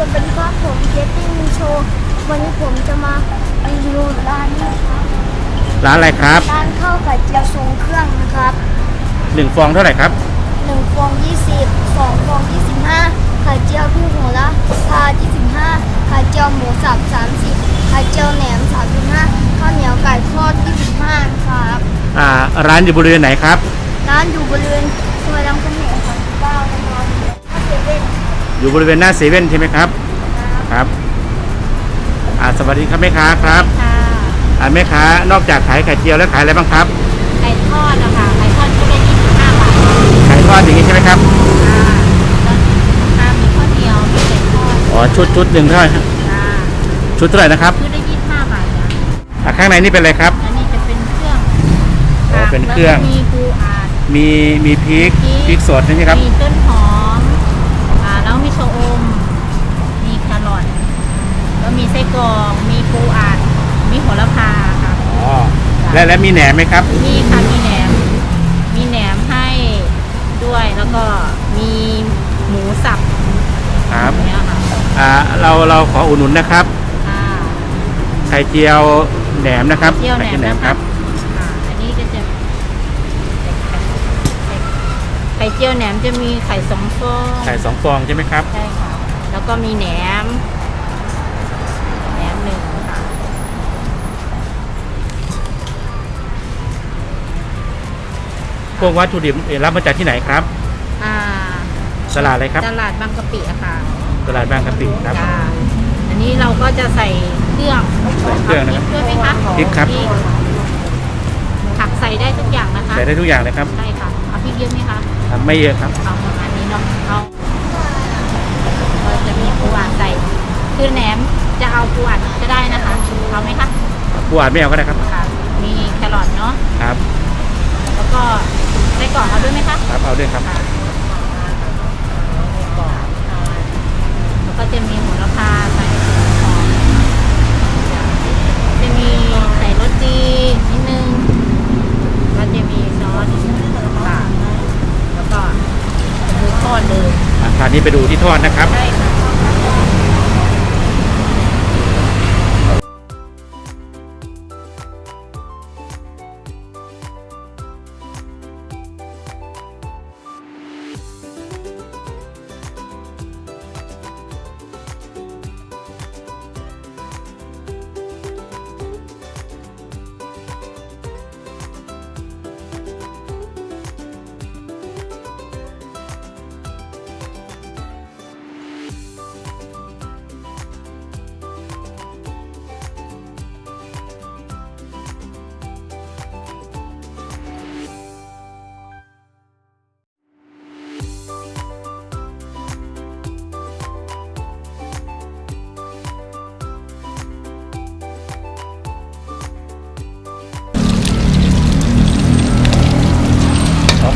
สวัสดีครับผมเจตติ้งโชว์วันนี้ผมจะมารีวิวร้านนี้ครับร้านอะไรครับร้านข้าวไข่เจียวทรงเครื่องนะครับหนึ่งฟองเท่าไหร่ครับหนึ่งฟองยี่สิบสองฟองยี่สิบห้าไข่เจียวพี่หัวละพายี่สิบห้าไข่เจียวหมูสับสามสิบไข่เจียวแหนมสามสิบห้าข้าวเหนียวไก่ทอดยี่สิบห้าครับ อ่าร้านอยู่บริเวณไหนครับ ร้านอยู่บริเวณซอยรังคำแหง อยู่บริเวณหน้าเซเว่นใช่ไหมครับนะครับ ครับอ่าสวัสดีครับแม่ค้าครับค่ะอ่าแม่ค้านอกจากขายไข่เจียวแล้วขายอะไรบ้างครับ ไก่ทอดนะคะไก่ทอดชุดละ25บาทค่ะขายทอดอย่างนี้ใช่ไหมครับ แล้วถ้ามีข้าวเหนียวมีไก่ทอดอ๋อชุดชุดหนึ่งเท่าไหร่ครับค่ะชุดเท่าไหร่นะครับชุดละ25บาทจ้ะอ่าข้างในนี่เป็นอะไรครับอันนี้จะเป็นเครื่องอ๋อเป็นเครื่อง แล้วก็มีปูอัด มีมีพริกพริกสดใช่ไหมครับมีต้นหอม และและมีแหนมไหมครับมีค่ะมีแหนม มีแหนมให้ด้วยแล้วก็มีหมูสับครับอย่างเนี้ยค่ะอ่าเราเราขออุดหนุนนะครับอ่าไข่เจียวแหนมนะครับเจียวแหนไข่มแหนมนะคคะรับอ่าอันนี้ก็จะไข่เจียวแหนมจะมีไข่สองฟองไข่สองฟองใช่ไหมครับ ใช่ค่ะ แล้วก็มีแหนม พวกวัตถุดิบเอ่อรับมาจากที่ไหนครับ อ่าตลาดอะไรครับ ตลาดบางกะปิอะค่ะตลาดบางกะปิครับ จ้าอันนี้เราก็จะใส่เครื่องใส่เครื่องนะครับาพด้วยไหมคะพริกครับ พผักใส่ได้ทุกอย่างนะคะใส่ได้ทุกอย่างเลยครับใช่ค่ะเอาพริกเยอะไหมคะอ่าไม่เยอะครับ เอาประมาณนี้เนาะเอาเราจะมีปูอัดใส่คือแหนมจะเอาปูอัดก็ได้นะคะเอาไหมคะผู้อ่านไม่เอาก็ได้ครับค่ะมีแครอทเนาะ ครับแล้วก็ไส้ กรอกเอาด้วยไหมคะครับเอาด้วยครับค่ะไส้กรอกแล้วก็จะมีโหระพาใส่หอมจะมีใส่รสดีนิดนึงแล้วจะมีซอสค่ะแล้วก็หมูทอดเลยอะคราวนี้ไปดูที่ทอดนะครับ ใช่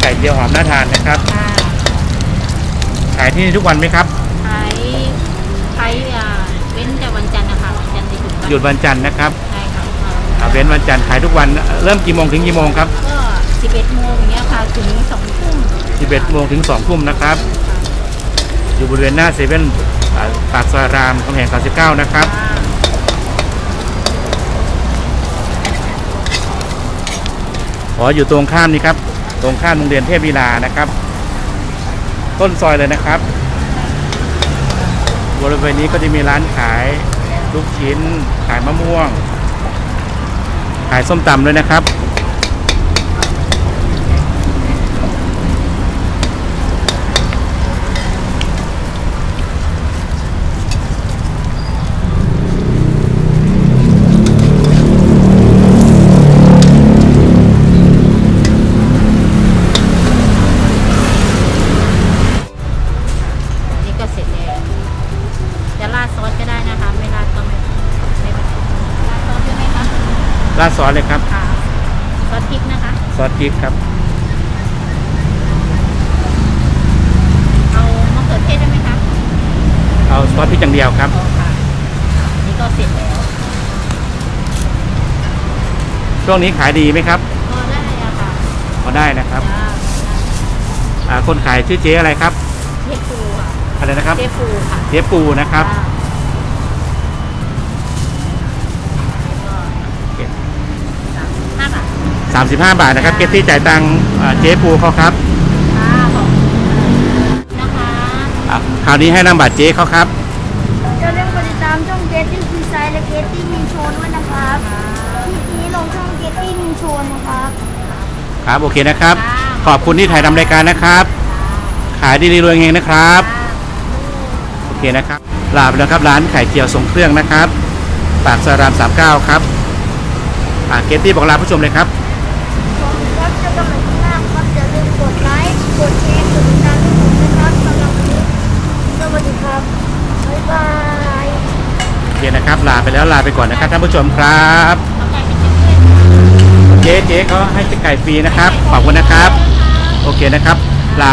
ไก่เจียวหอมน่าทานนะครับ ค่ะขายที่นี่ทุกวันไหมครับ ขายขายอ่าเว้นแต่วันจันทร์นะคะวันจันทร์จะหยุดหยุดวันจันทร์นะครับใช่ค่ะอ่าเว้นวันจันทร์ขายทุกวันเริ่มกี่โมงถึงกี่โมงครับก็11โมงอย่างเงี้ยค่ะถึง2ทุ่ม11โมงถึง2ทุ่มนะครับ อยู่บริเวณหน้าเซเว่นอ่าปากซอยรามคำแหง39นะครับ ค่ะขออยู่ตรงข้ามนี่ครับ ตรงข้ามโรงเรียนเทพวิลานะครับ ต้นซอยเลยนะครับ บริเวณนี้ก็จะมีร้านขายลูกชิ้น ขายมะม่วง ขายส้มตำด้วยนะครับ ราดซอสเลยครับ ค่ะซอสพริกนะคะ ซอสพริกครับ เอามะเขือเทศได้ไหมคะเอาซอสพริกอย่างเดียวครับ อ๋อค่ะ นี่ก็เสร็จแล้ว ช่วงนี้ขายดีไหมครับก็ได้อะค่ะพอได้นะครับจ้าอ่าคนขายชื่อเจ๊อะไรครับ เทปูค่ะฮอะไรนะครับเจฟูค่ะ เจ๊ปูนะครับห้า 35 บาทนะครับเกตตี้จ่ายตังค์อ่าเจ๊ปูเขาครับค่ะบอกนะคะอะคราวนี้ให้นำบัตรเจ๊เขาครับ จะเรื่องกดติดตามช่องเกตตี้ฟีไซและเกตตี้มินโชด้วยนะครับคลิปนี้ลงช่องเกตตี้มินโชนะครับ ครับโอเคนะครับ ขอบคุณที่ถ่ายทำรายการนะครับ ขายดีๆรวยเฮงนะครับ โอเคนะครับลาไปแล้วครับร้านไข่เจียวทรงเครื่องนะครับ ปากสาราม39 ครับอ่าเกตตี้บอกลาผู้ชมเลยครับ กันใหม่ข้างหน้าครับอย่าลืมกดไลค์กดแชร์กดติดตามให้ผมนะครับสำหรับวันนี้สวัสดีครับบ๊ายบายโอเคนะครับลาไปแล้วลาไปก่อนนะครับท่านผู้ชมครับเอาไก่เป็นชิ้นๆเจ๊เจ๊เขาให้ไก่ฟรีนะครับขอบคุณนะครับ โอเคนะครับลา